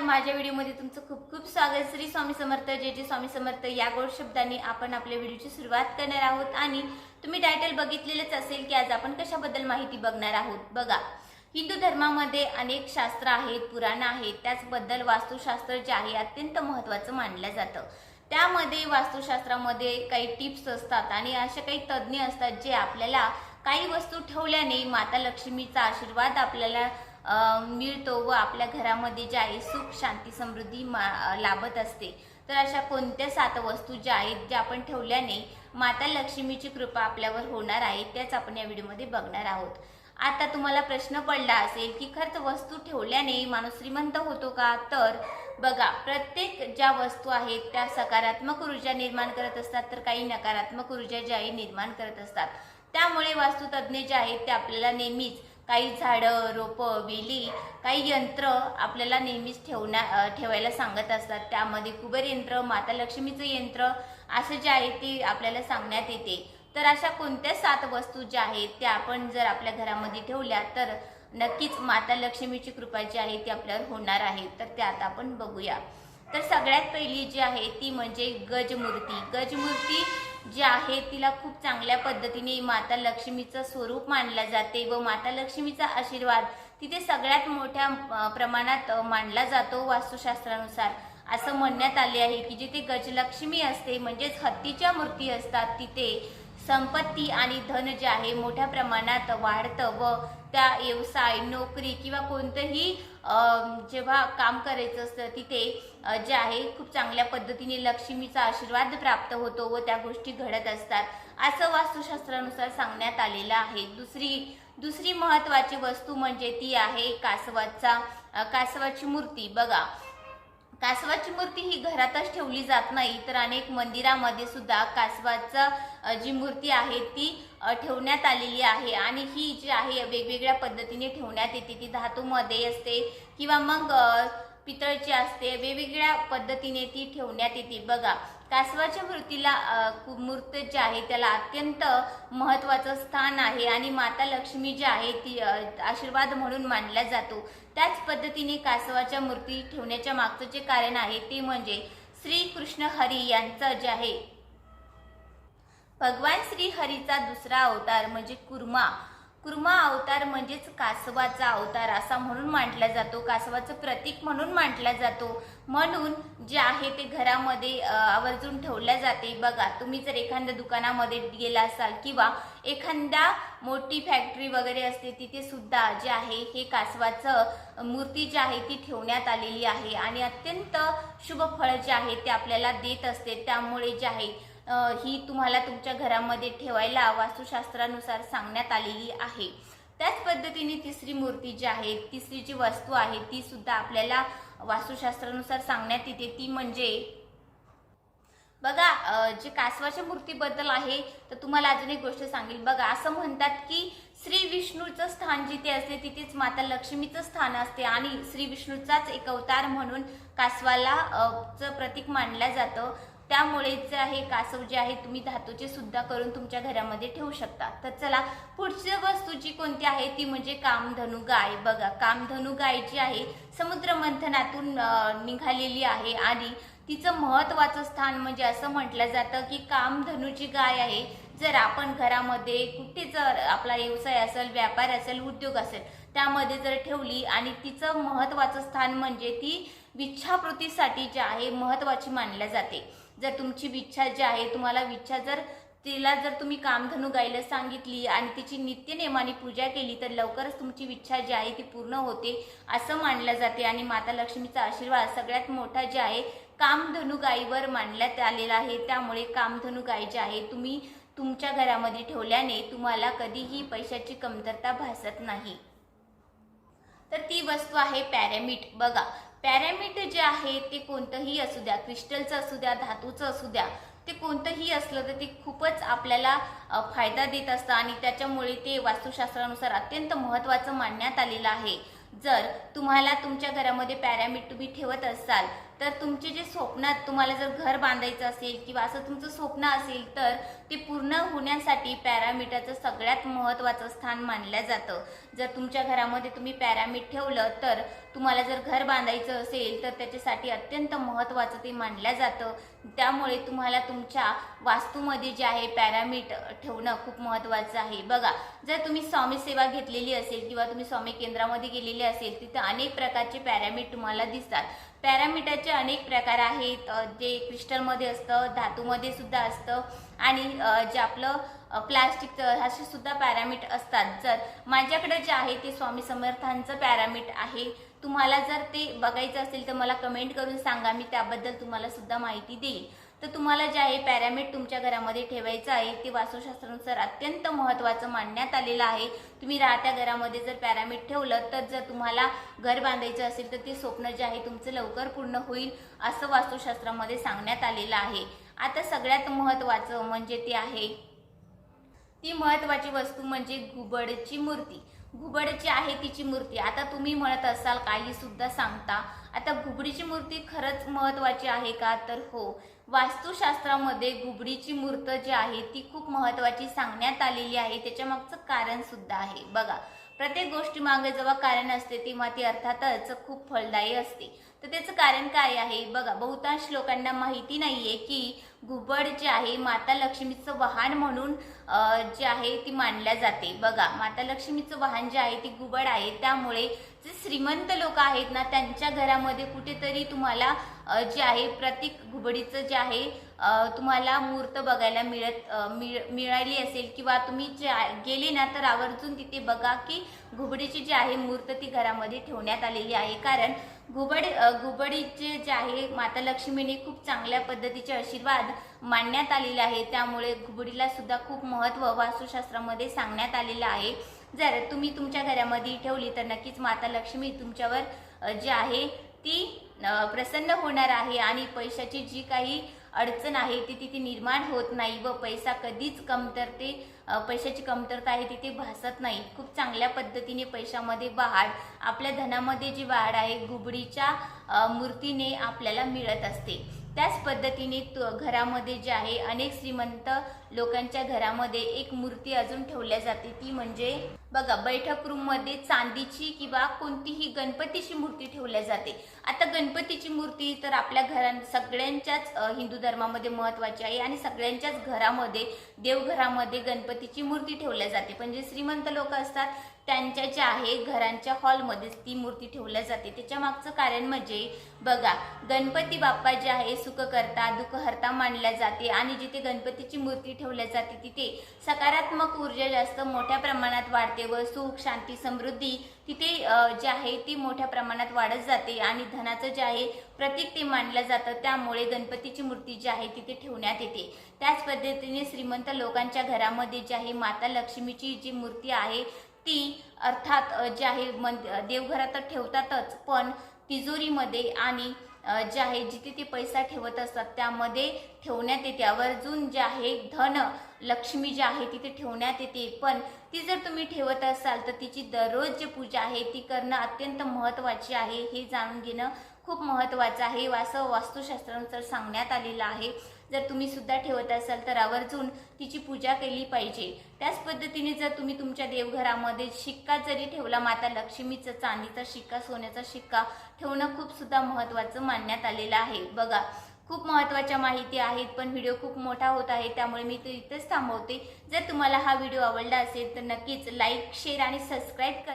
नमस्कार माझ्या व्हिडिओमध्ये तुमचं खूप खूप स्वागत. श्री स्वामी समर्थ जे जे स्वामी समर्थ. या गोड शब्दांनी आपण आपल्या व्हिडिओची सुरुवात करणार आहोत आणि तुम्ही टायटल बघितलेलंच असेल की आज आपण कशाबद्दल माहिती बघणार आहोत. बघा हिंदू धर्मामध्ये अनेक शास्त्र आहेत पुराण आहेत. त्याचबद्दल वास्तुशास्त्र जे आहे अत्यंत महत्त्वाचं मानलं जातं. त्यामध्ये वास्तुशास्त्रामध्ये काही टिप्स असतात आणि असे काही तज्ज्ञ असतात जे आपल्याला काही वस्तू ठेवल्याने माता लक्ष्मीचा आशीर्वाद आपल्याला मिळतो व आपल्या घरामध्ये जे आहे सुख शांती समृद्धी मा लाभत असते. तर अशा कोणत्या सात वस्तू ज्या आहेत ज्या आपण ठेवल्याने माता लक्ष्मीची कृपा आपल्यावर होणार आहे त्याच आपण या व्हिडिओमध्ये बघणार आहोत. आता तुम्हाला प्रश्न पडला असेल की खरंच वस्तू ठेवल्याने माणूस श्रीमंत होतो का? तर बघा प्रत्येक ज्या वस्तू आहेत त्या सकारात्मक ऊर्जा निर्माण करत असतात तर काही नकारात्मक ऊर्जा ज्या आहे निर्माण करत असतात. त्यामुळे वास्तुतज्ञ जे आहेत ते आपल्याला नेहमीच काही झाडं रोपं वेली काही यंत्र आपल्याला नेहमीच ठेवण्या ठेवायला सांगत असतात. त्यामध्ये कुबेर यंत्र माता लक्ष्मीचं यंत्र असं जे आहे ते आपल्याला सांगण्यात येते. तर अशा कोणत्या सात वस्तू ज्या आहेत त्या आपण जर आपल्या घरामध्ये ठेवल्या तर नक्कीच माता लक्ष्मीची कृपा जी आहे ती आपल्यावर होणार आहे. तर ते आता आपण बघूया. तर सगळ्यात पहिली जी आहे ती म्हणजे गजमूर्ती. गजमूर्ती जी आहे तिला खूप चांगल्या पद्धतीने माता लक्ष्मीचं स्वरूप मानलं जाते व माता लक्ष्मीचा आशीर्वाद तिथे सगळ्यात मोठ्या प्रमाणात मानला जातो वास्तुशास्त्रानुसार. असं म्हणण्यात आले आहे की जिथे गजलक्ष्मी असते म्हणजेच हत्तीच्या मूर्ती असतात तिथे संपत्ती आणि धन जे आहे मोठ्या प्रमाणात वाढतं व त्या व्यवसाय नोकरी किंवा कोणतंही जेव्हा काम करायचं असतं तिथे जे आहे खूप चांगल्या पद्धतीने लक्ष्मीचा आशीर्वाद प्राप्त होतो व त्या गोष्टी घडत असतात. असं वास्तुशास्त्रानुसार सांगण्यात आलेलं आहे. दुसरी दुसरी महत्त्वाची वस्तू म्हणजे ती आहे कासवाचा कासवाची मूर्ती. बघा कासवाची मूर्ती ही घरातच ठेवली जात नाही तर अनेक मंदिरामध्ये सुद्धा कासवाचा जी मूर्ती आहे ती ठेवण्यात आलेली आहे. आणि ही जी आहे वेगवेगळ्या पद्धतीने ठेवण्यात येते. ती धातूमध्ये असते किंवा मग पितळची असते. वेगवेगळ्या पद्धतीने ती ठेवण्यात येते. बघा कासवाच्या मूर्तीला कु- मूर्त जे आहे त्याला अत्यंत महत्वाचं स्थान आहे आणि माता लक्ष्मी जी आहे ती आशीर्वाद म्हणून मानला जातो. त्याच पद्धतीने कासवाच्या मूर्ती ठेवण्याच्या मागचं जे कारण आहे ते म्हणजे श्री कृष्ण हरी यांचं जे आहे भगवान श्री हरीचा दुसरा अवतार म्हणजे कुर्मा. कुर्मा अवतार म्हणजेच कासवाचा अवतार असा म्हणून मांडला जातो. कासवाचं प्रतीक म्हणून मांडला जातो. म्हणून जे आहे ते घरामध्ये आवर्जून ठेवल्या जाते. बघा तुम्ही जर एखाद्या दुकानामध्ये गेला असाल किंवा एखाद्या मोठी फॅक्टरी वगैरे असते तिथे सुद्धा जे आहे हे कासवाचं मूर्ती जी आहे ती ठेवण्यात आलेली आहे. आणि अत्यंत शुभ फळ जे आहे ते आपल्याला देत असते. त्यामुळे जे आहे ही तुम्हाला तुमच्या घरामध्ये ठेवायला वास्तुशास्त्रानुसार सांगण्यात आलेली आहे. त्याच पद्धतीने तिसरी मूर्ती जी आहे तिसरी जी वस्तू आहे ती सुद्धा आपल्याला वास्तुशास्त्रानुसार सांगण्यात येते. ती म्हणजे बघा जे कासवाच्या मूर्तीबद्दल आहे तर तुम्हाला अजून एक गोष्ट सांगेल. बघा असं म्हणतात की श्री विष्णूचं स्थान जिथे असते तिथेच माता लक्ष्मीचं स्थान असते. आणि श्री विष्णूचाच एक अवतार म्हणून कासवाला चं प्रतीक मानलं जातं. त्यामुळे जे आहे कासव जे आहे तुम्ही धातूचे सुद्धा करून तुमच्या घरामध्ये ठेवू शकता. तर चला पुढची वस्तू जी कोणती आहे ती म्हणजे कामधनु गाय बघा कामधनु गाय जी आहे समुद्र मंथनातून निघालेली आहे. आणि तिचं महत्त्वाचं स्थान म्हणजे असं म्हटलं जातं की कामधनुची गाय आहे. जर आपण घरामध्ये कुठे जर आपला व्यवसाय असेल व्यापार असेल उद्योग असेल त्यामध्ये जर ठेवली आणि तिचं महत्त्वाचं स्थान म्हणजे ती विच्छापृतीसाठी जे आहे महत्त्वाची मानल्या जाते. जर तुमची विच्छा जी आहे तुम्हाला विच्छा जर तिला जर तुम्ही कामधनु गायला सांगितली आणि तिची नित्यनेमाने पूजा केली तर लवकरच तुमची इच्छा जी आहे ती पूर्ण होते असं मानलं जाते. आणि माता लक्ष्मीचा आशीर्वाद सगळ्यात मोठा जे आहे कामधनु गायीवर मानण्यात आलेला आहे. त्यामुळे कामधनु गाय जे आहे तुम्ही तुमच्या घरामध्ये ठेवल्याने तुम्हाला कधीही पैशाची कमतरता भासत नाही. तर ती वस्तू आहे पॅरामिट. बघा पॅरामिट जे आहे ते कोणतंही असू द्या क्रिस्टलचं असू द्या धातूचं असू द्या ते कोणतंही असलं तर ते खूपच आपल्याला फायदा देत असतं आणि त्याच्यामुळे ते वास्तुशास्त्रानुसार अत्यंत महत्त्वाचं मानण्यात आलेलं आहे. जर तुम्हाला तुमच्या घरामध्ये पॅरामिट तुम्ही ठेवत असाल तर तुमचे जे स्वप्नात तुम्हाला जर घर बांधायचं असेल किंवा असं तुमचं स्वप्न असेल तर ते पूर्ण होण्यासाठी पॅरामीटरचं सगळ्यात महत्त्वाचं स्थान मानलं जातं. जर तुमच्या घरामध्ये तुम्ही पॅरामीट ठेवलं तर तुम्हाला जर घर बांधायचं असेल तर त्याच्यासाठी अत्यंत महत्त्वाचं ते मानलं जातं. त्यामुळे तुम्हाला तुमच्या वास्तूमध्ये जे आहे पॅरामीट ठेवणं खूप महत्त्वाचं आहे. बघा जर तुम्ही स्वामी सेवा घेतलेली असेल किंवा तुम्ही स्वामी केंद्रामध्ये गेलेले असेल तिथं अनेक प्रकारचे पॅरामीट तुम्हाला दिसतात. पॅरामीटरचे अनेक प्रकार आहेत. जे क्रिस्टलमध्ये असतं धातूमध्ये सुद्धा असतं आणि जे आपलं प्लास्टिकचं असे सुद्धा पॅरामीट असतात. जर माझ्याकडे जे आहे ते स्वामी समर्थांचं पॅरामीट आहे. तुम्हाला जर ते बघायचं असेल तर मला कमेंट करून सांगा. मी त्याबद्दल तुम्हाला सुद्धा माहिती देईल. तर तुम्हाला जे आहे पॅरामीट तुमच्या घरामध्ये ठेवायचं आहे ते वास्तुशास्त्रानुसार अत्यंत महत्त्वाचं मानण्यात आलेलं आहे. तुम्ही राहत्या घरामध्ये जर पॅरामीट ठेवलं तर जर तुम्हाला घर बांधायचं असेल तर ते स्वप्न जे आहे तुमचं लवकर पूर्ण होईल असं वास्तुशास्त्रामध्ये सांगण्यात आलेलं आहे. आता सगळ्यात महत्त्वाचं म्हणजे ते आहे. ती महत्वाची वस्तू म्हणजे घुबडची मूर्ती. घुबडची आहे तिची मूर्ती. आता तुम्ही म्हणत असाल काही सुद्धा सांगता. आता घुबडीची मूर्ती खरंच महत्वाची आहे का? तर हो. वास्तुशास्त्रामध्ये घुबडीची मूर्त जी आहे ती खूप महत्वाची सांगण्यात आलेली आहे. त्याच्यामागचं कारणसुद्धा कारण सुद्धा आहे. बघा प्रत्येक गोष्टी मागे जेव्हा कारण असते तेव्हा ती अर्थातच खूप फलदायी असते. तर त्याचं कारण काय आहे? बघा बहुतांश लोकांना माहिती नाही आहे की घुबड जे आहे माता लक्ष्मीचं वाहन म्हणून जे आहे ती मानल्या जाते. बघा माता लक्ष्मीचं वाहन जे आहे ती घुबड आहे. त्यामुळे जे श्रीमंत लोक आहेत ना त्यांच्या घरामध्ये कुठेतरी तुम्हाला जे आहे प्रतीक घुबडीचं जे आहे तुम्हाला मूर्त बघायला मिळत मिळ- मिळाली असेल किंवा तुम्ही जे गेले ना तर आवर्जून तिथे बघा की घुबडीची जी आहे मूर्त ती घरामध्ये ठेवण्यात आलेली आहे. कारण घुबड घुबडीचे जे आहे माता लक्ष्मीने खूप चांगल्या पद्धतीचे आशीर्वाद मांडण्यात आलेले आहे त्यामुळे घुबडीला सुद्धा खूप महत्त्व वास्तुशास्त्रामध्ये सांगण्यात आलेलं आहे. जर तुम्ही तुमच्या घरामध्ये ठेवली तर नक्कीच माता लक्ष्मी तुमच्यावर जी आहे ती प्रसन्न होणार आहे. आणि पैशाची जी काही अडचण आहे ती तिथे निर्माण होत नाही व पैसा कधीच कमतरते पैशाची कमतरता आहे तिथे भासत नाही. खूप चांगल्या पद्धतीने पैशामध्ये वाढ आपल्या धनामध्ये जी वाढ आहे घुबडीच्या मूर्तीने आपल्याला मिळत असते. त्याच पद्धतीने घरामध्ये जे आहे अनेक श्रीमंत लोकांच्या घरामध्ये एक मूर्ती अजून ठेवल्या जाते. ती म्हणजे बघा बैठक रूममध्ये चांदीची किंवा कोणतीही गणपतीची मूर्ती ठेवल्या जाते. आता गणपतीची मूर्ती तर आपल्या घरां सगळ्यांच्याच हिंदू धर्मामध्ये महत्वाची आहे आणि सगळ्यांच्याच घरामध्ये देवघरामध्ये गणपतीची मूर्ती ठेवल्या जाते. पण जे श्रीमंत लोक असतात त्यांच्या ज्या आहे घरांच्या हॉलमध्येच ती मूर्ती ठेवल्या जाते. त्याच्या मागचं कारण म्हणजे बघा गणपती बाप्पा जे आहे सुख करता दुःख हरता मानल्या जाते आणि जिथे गणपतीची मूर्ती ठेवल्या जाते तिथे. सकारात्मक ऊर्जा जास्त मोठ्या प्रमाणात वाढते व सुख शांती समृद्धी तिथे जे आहे ती मोठ्या प्रमाणात वाढत जाते आणि धनाचं जे आहे प्रतीक ते मानलं जातं. त्यामुळे गणपतीची मूर्ती जी आहे तिथे ठेवण्यात येते. त्याच पद्धतीने श्रीमंत लोकांच्या घरामध्ये जी आहे माता लक्ष्मीची जी मूर्ती आहे ती अर्थात जे आहे मन देवघरात तर ठेवतातच पण तिजोरीमध्ये आणि जे आहे जिथे ते पैसा ठेवत असतात त्यामध्ये ठेवण्यात येते. आवर्जून जे आहे धन लक्ष्मी जी आहे तिथे ठेवण्यात येते. पण ती जर तुम्ही ठेवत असाल तर तिची दररोज जी पूजा आहे ती करणं अत्यंत महत्त्वाची आहे. हे जाणून घेणं खूप महत्त्वाचं आहे. असं वास्तुशास्त्रानुसार सांगण्यात आलेलं आहे. जर तुम्ही सुद्धा ठेवत असाल तर आवर्जून तिची पूजा केली पाहिजे. त्याच पद्धतीने जर तुम्ही तुमच्या देवघरामध्ये शिक्का जरी ठेवला माता लक्ष्मीचा चांदीचा शिक्का सोन्याचा शिक्का ठेवणं खूप सुद्धा महत्त्वाचं मानण्यात आलेलं आहे. बघा खूप महत्त्वाच्या माहिती आहेत पण व्हिडिओ खूप मोठा होत आहे त्यामुळे मी तो इथंच थांबवते. जर तुम्हाला हा व्हिडिओ आवडला असेल तर नक्कीच लाईक शेअर आणि सबस्क्राईब कर.